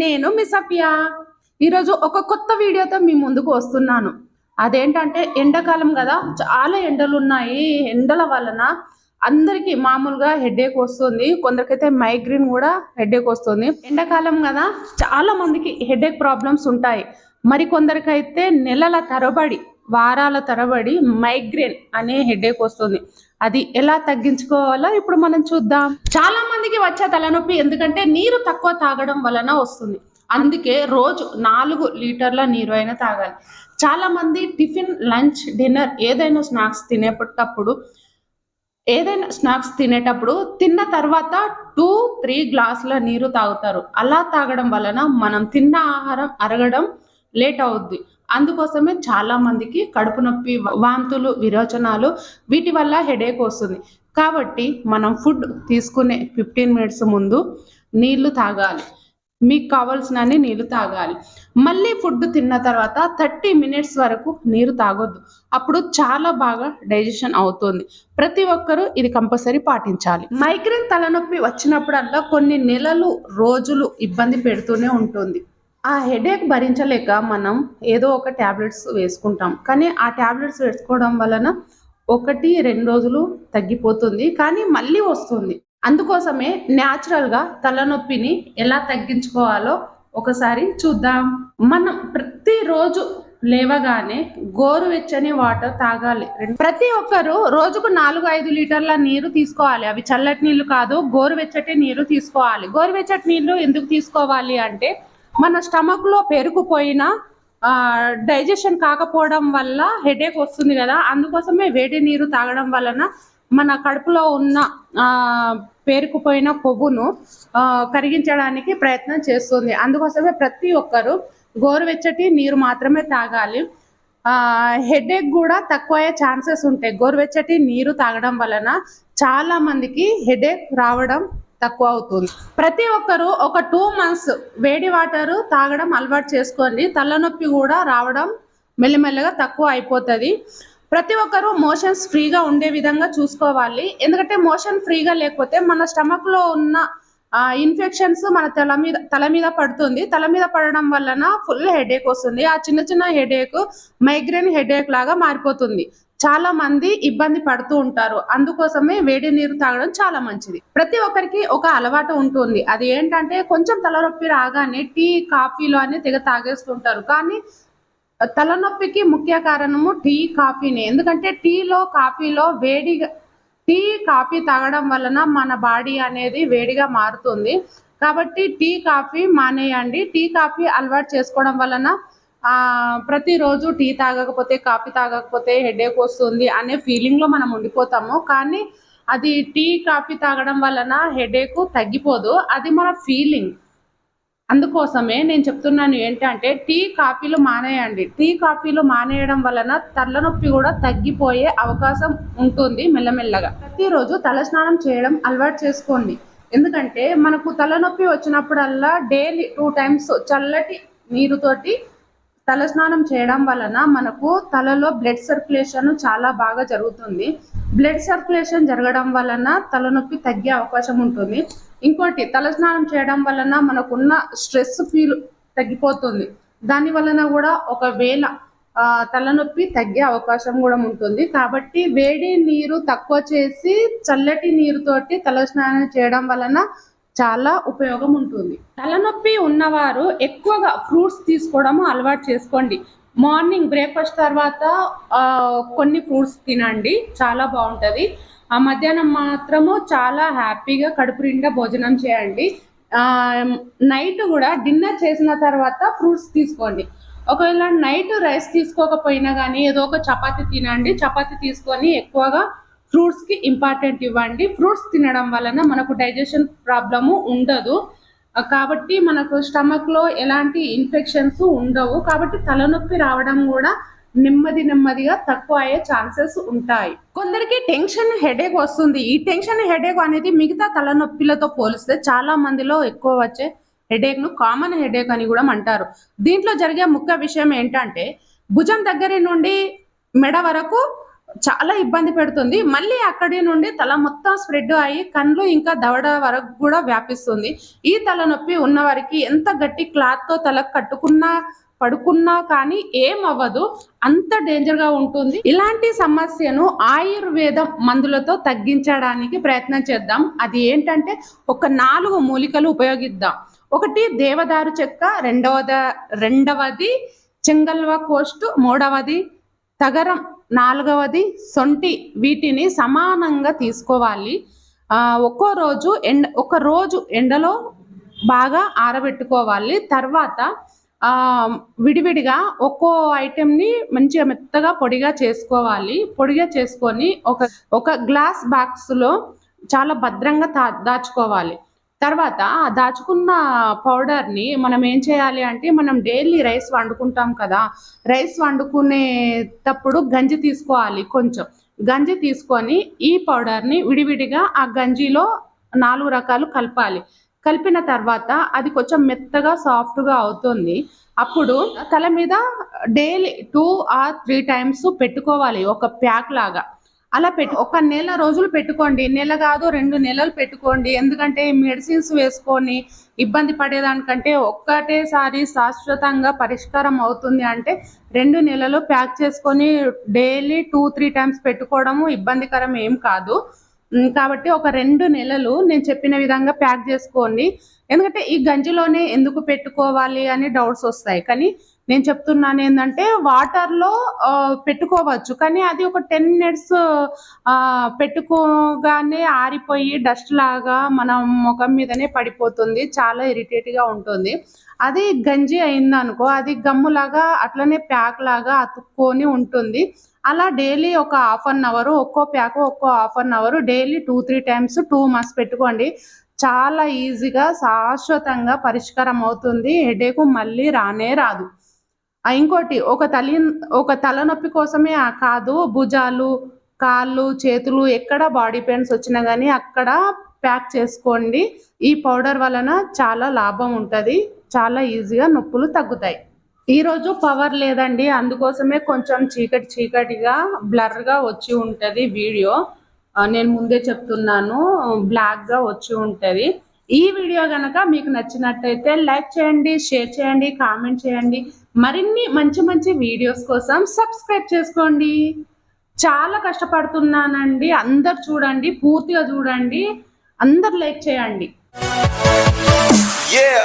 నేను miss Apphia ఈరోజు ఒక కొత్త వీడియోతో మీ ముందుకు వస్తున్నాను. అదేంటంటే ఎండాకాలం కదా చాలా ఎండలు ఉన్నాయి ఎండల వలన అందరికీ మామూలుగా హెడేక్ వస్తుంది. కొందరికైతే మైగ్రేన్ కూడా హెడేక్ వస్తుంది. ఎండాకాలం కదా చాలా మందికి హెడేక్ ప్రాబ్లమ్స్ ఉంటాయి. మరి కొందరికైతే నెలల తరబడి వారాల తరబడి మైగ్రేన్ అనే హెడేక్ వస్తుంది. అది ఎలా తగ్గించుకోవాలో? ఇప్పుడు మనం చూద్దాం. చాలా మందికి వచ్చే తలనొప్పి ఎందుకంటే నీరు తక్కువ తాగడం వలన వస్తుంది. అందుకే రోజు నాలుగు లీటర్ల నీరు అయినా తాగాలి. చాలా మంది టిఫిన్ లంచ్ డిన్నర్ ఏదైనా స్నాక్స్ తినేటప్పుడు ఏదైనా స్నాక్స్ తినేటప్పుడు తిన్న తర్వాత టూ త్రీ గ్లాసుల నీరు తాగుతారు. అలా తాగడం వలన మనం తిన్న ఆహారం అరగడం లేట్ అవుద్ది. అందుకోసమే చాలా మందికి కడుపు నొప్పి వాంతులు విరోచనాలు వీటి వల్ల హెడేక్ వస్తుంది. కాబట్టి మనం ఫుడ్ తీసుకునే ఫిఫ్టీన్ మినిట్స్ ముందు నీళ్ళు తాగాలి. మీకు కావాల్సినన్ని నీళ్ళు తాగాలి. మళ్ళీ ఫుడ్ తిన్న తర్వాత థర్టీ మినిట్స్ వరకు నీరు తాగొద్దు. అప్పుడు చాలా బాగా డైజెషన్ అవుతుంది. ప్రతి ఒక్కరూ ఇది కంపల్సరీ పాటించాలి. మైగ్రేన్ తలనొప్పి వచ్చినప్పుడల్లా కొన్ని నెలలు రోజులు ఇబ్బంది పెడుతూనే ఉంటుంది. ఆ హెడేక్ భరించలేక మనం ఏదో ఒక ట్యాబ్లెట్స్ వేసుకుంటాం. కానీ ఆ ట్యాబ్లెట్స్ వేసుకోవడం వలన ఒకటి రెండు రోజులు తగ్గిపోతుంది. కానీ మళ్ళీ వస్తుంది. అందుకోసమే న్యాచురల్గా తలనొప్పిని ఎలా తగ్గించుకోవాలో ఒకసారి చూద్దాం. మనం ప్రతిరోజు లేవగానే గోరువెచ్చని వాటర్ తాగాలి. ప్రతి ఒక్కరు రోజుకు నాలుగు ఐదు లీటర్ల నీరు తీసుకోవాలి. అవి చల్లటి నీళ్ళు కాదు గోరువెచ్చటి నీరు తీసుకోవాలి. గోరువెచ్చటి నీళ్ళు ఎందుకు తీసుకోవాలి అంటే మన స్టమక్లో పెరుగుపోయిన డైజెషన్ కాకపోవడం వల్ల హెడేక్ వస్తుంది కదా. అందుకోసమే వేడి నీరు తాగడం వలన మన కడుపులో ఉన్న పేరుకుపోయిన కొవ్వును కరిగించడానికి ప్రయత్నం చేస్తుంది. అందుకోసమే ప్రతి ఒక్కరు గోరువెచ్చటి నీరు మాత్రమే తాగాలి. హెడేక్ కూడా తక్కువ అయ్యే ఛాన్సెస్ ఉంటాయి. గోరువెచ్చటి నీరు తాగడం వలన చాలా మందికి హెడేక్ రావడం తక్కువ అవుతుంది ప్రతి ఒక్కరు ఒక టూ మంత్స్ వేడి వాటర్ తాగడం అలవాటు చేసుకోండి. తలనొప్పి కూడా రావడం మెల్లమెల్లగా తక్కువ అయిపోతుంది. ప్రతి ఒక్కరు మోషన్స్ ఫ్రీగా ఉండే విధంగా చూసుకోవాలి. ఎందుకంటే మోషన్ ఫ్రీగా లేకపోతే మన స్టమక్లో ఉన్న ఇన్ఫెక్షన్స్ మన తల మీద తల మీద పడుతుంది. తల మీద పడడం వలన ఫుల్ హెడేక్ వస్తుంది. ఆ చిన్న చిన్న హెడేక్ మైగ్రేన్ హెడేక్ లాగా మారిపోతుంది. చాలా మంది ఇబ్బంది పడుతూ ఉంటారు. అందుకోసమే వేడి నీరు తాగడం చాలా మంచిది. ప్రతి ఒక్కరికి ఒక అలవాటు ఉంటుంది. అది ఏంటంటే కొంచెం తలనొప్పి రాగానే టీ కాఫీలు అని తెగ తాగేస్తుంటారు కానీ తలనొప్పికి ముఖ్య కారణము టీ కాఫీనే. ఎందుకంటే టీలో కాఫీలో వేడిగా టీ కాఫీ తాగడం వలన మన బాడీ అనేది వేడిగా మారుతుంది. కాబట్టి టీ కాఫీ మానేయండి. టీ కాఫీ అలవాటు చేసుకోవడం వలన ప్రతిరోజు టీ తాగకపోతే కాఫీ తాగకపోతే హెడేక్ వస్తుంది అనే ఫీలింగ్లో మనం ఉండిపోతాము. కానీ అది టీ కాఫీ తాగడం వలన హెడేక్ తగ్గిపోదు. అది మన ఫీలింగ్. అందుకోసమే నేను చెప్తున్నాను ఏంటంటే టీ కాఫీలు మానేయండి. టీ కాఫీలు మానేయడం వలన తలనొప్పి కూడా తగ్గిపోయే అవకాశం ఉంటుంది మెల్లమెల్లగా. ప్రతిరోజు తలస్నానం చేయడం అలవాటు చేసుకోండి. ఎందుకంటే మనకు తలనొప్పి వచ్చినప్పుడల్లా డైలీ టూ టైమ్స్ చల్లటి నీరుతోటి తలస్నానం చేయడం వలన మనకు తలలో బ్లడ్ సర్క్యులేషన్ చాలా బాగా జరుగుతుంది. బ్లడ్ సర్క్యులేషన్ జరగడం వలన తలనొప్పి తగ్గే అవకాశం ఉంటుంది. ఇంకోటి తలస్నానం చేయడం వలన మనకున్న స్ట్రెస్ ఫీల్ తగ్గిపోతుంది. దాని వలన కూడా ఒకవేళ ఆ, తలనొప్పి తగ్గే అవకాశం కూడా ఉంటుంది. కాబట్టి వేడి నీరు తక్కువ చేసి చల్లటి నీరుతోటి తలస్నానం చేయడం వలన చాలా ఉపయోగం ఉంటుంది. తలనొప్పి ఉన్నవారు ఎక్కువగా ఫ్రూట్స్ తీసుకోవడం అలవాటు చేసుకోండి. మార్నింగ్ బ్రేక్ఫాస్ట్ తర్వాత కొన్ని ఫ్రూట్స్ తినండి. చాలా బాగుంటుంది. ఆ మధ్యాహ్నం మాత్రము చాలా హ్యాపీగా కడుపు నిండా భోజనం చేయండి. నైట్ కూడా డిన్నర్ చేసిన తర్వాత ఫ్రూట్స్ తీసుకోండి. ఒకవేళ నైట్ రైస్ తీసుకోకపోయినా కానీ ఏదో ఒక చపాతి తినండి. చపాతి తీసుకొని ఎక్కువగా ఫ్రూట్స్కి ఇంపార్టెంట్ ఇవ్వండి. ఫ్రూట్స్ తినడం వలన మనకు డైజెషన్ ప్రాబ్లము ఉండదు. కాబట్టి మనకు స్టమక్లో ఎలాంటి ఇన్ఫెక్షన్స్ ఉండవు. కాబట్టి తలనొప్పి రావడం కూడా నెమ్మది నెమ్మదిగా తక్కువ అయ్యే ఛాన్సెస్ ఉంటాయి. కొందరికి టెన్షన్ హెడేక్ వస్తుంది. ఈ టెన్షన్ హెడేక్ అనేది మిగతా తలనొప్పిలతో పోలిస్తే చాలా మందిలో ఎక్కువ వచ్చే హెడేక్ను కామన్ హెడేక్ అని కూడా అంటారు. దీంట్లో జరిగే ముఖ్య విషయం ఏంటంటే భుజం దగ్గర నుండి మెడ వరకు చాలా ఇబ్బంది పెడుతుంది. మళ్ళీ అక్కడి నుండి తల మొత్తం స్ప్రెడ్ అయ్యి కళ్ళు ఇంకా దవడ వరకు కూడా వ్యాపిస్తుంది. ఈ తలనొప్పి ఉన్న వారికి ఎంత గట్టి క్లాత్తో తల కట్టుకున్నా పడుకున్నా కానీ ఏం అవ్వదు అంత డేంజర్గా ఉంటుంది. ఇలాంటి సమస్యను ఆయుర్వేదం మందులతో తగ్గించడానికి ప్రయత్నం చేద్దాం. అది ఏంటంటే ఒక నాలుగు మూలికలు ఉపయోగిద్దాం. ఒకటి దేవదారు చెక్క రెండవద రెండవది చెంగల్వ కోస్ట్ మూడవది తగరం నాలుగవది సొంటి వీటిని సమానంగా తీసుకోవాలి. ఒక్కో రోజు ఎండ ఒక రోజు ఎండలో బాగా ఆరబెట్టుకోవాలి. తర్వాత విడివిడిగా ఒక్కో ఐటెంని మంచిగా మెత్తగా పొడిగా చేసుకోవాలి. పొడిగా చేసుకొని ఒక ఒక గ్లాస్ బాక్స్లో చాలా భద్రంగా దా దాచుకోవాలి. తర్వాత ఆ దాచుకున్న పౌడర్ని మనం ఏం చేయాలి అంటే మనం డైలీ రైస్ వండుకుంటాం కదా రైస్ వండుకునేటప్పుడు గంజి తీసుకోవాలి కొంచెం. గంజి తీసుకొని ఈ పౌడర్ని విడివిడిగా ఆ గంజిలో నాలుగు రకాలు కలపాలి. కలిపిన తర్వాత అది కొంచెం మెత్తగా సాఫ్ట్గా అవుతుంది. అప్పుడు తల మీద daily two or three times పెట్టుకోవాలి ఒక ప్యాక్ లాగా. అలా పెట్టు ఒక నెల రోజులు పెట్టుకోండి. నెల కాదు రెండు నెలలు పెట్టుకోండి. ఎందుకంటే మెడిసిన్స్ వేసుకొని ఇబ్బంది పడేదానికంటే ఒక్కటేసారి శాశ్వతంగా పరిష్కారం అవుతుంది అంటే రెండు నెలలు ప్యాక్ చేసుకొని డైలీ టూ త్రీ టైమ్స్ పెట్టుకోవడము ఇబ్బందికరం ఏం కాదు. కాబట్టి ఒక రెండు నెలలు నేను చెప్పిన విధంగా ప్యాక్ చేసుకోండి. ఎందుకంటే ఈ గంజిలోనే ఎందుకు పెట్టుకోవాలి అని డౌట్స్ వస్తాయి. కానీ నేను చెప్తున్నాను ఏంటంటే వాటర్లో పెట్టుకోవచ్చు. కానీ అది ఒక టెన్ మినిట్స్ పెట్టుకోగానే ఆరిపోయి డస్ట్ లాగా మన ముఖం మీదనే పడిపోతుంది. చాలా ఇరిటేట్గా ఉంటుంది. అది గంజి అయిందనుకో అది గమ్ములాగా అట్లనే ప్యాక్ లాగా అతుక్కొని ఉంటుంది. అలా డైలీ ఒక హాఫ్ అన్ అవర్ ఒక్కో ప్యాక్ ఒక్కో half an hour daily two three times two months పెట్టుకోండి. చాలా ఈజీగా శాశ్వతంగా పరిష్కారం అవుతుంది. హెడేక్ మళ్ళీ రానే రాదు. ఇంకోటి ఒక తలి ఒక తలనొప్పి కోసమే ఆ కాదు భుజాలు కాళ్ళు చేతులు ఎక్కడ బాడీ పెయిన్స్ వచ్చినా కానీ అక్కడ ప్యాక్ చేసుకోండి. ఈ పౌడర్ వలన చాలా లాభం ఉంటుంది. చాలా ఈజీగా నొప్పులు తగ్గుతాయి. ఈరోజు పవర్ లేదండి. అందుకోసమే కొంచెం చీకటి చీకటిగా బ్లర్గా వచ్చి ఉంటుంది వీడియో. నేను ముందే చెప్తున్నాను. బ్లాక్గా వచ్చి ఉంటుంది. ఈ వీడియో కనుక మీకు నచ్చినట్టయితే లైక్ చేయండి షేర్ చేయండి కామెంట్ చేయండి. మరిన్ని మంచి మంచి వీడియోస్ కోసం సబ్స్క్రైబ్ చేసుకోండి. చాలా కష్టపడుతున్నానండి. అందరు చూడండి పూర్తిగా చూడండి. అందరు లైక్ చేయండి. Yeah.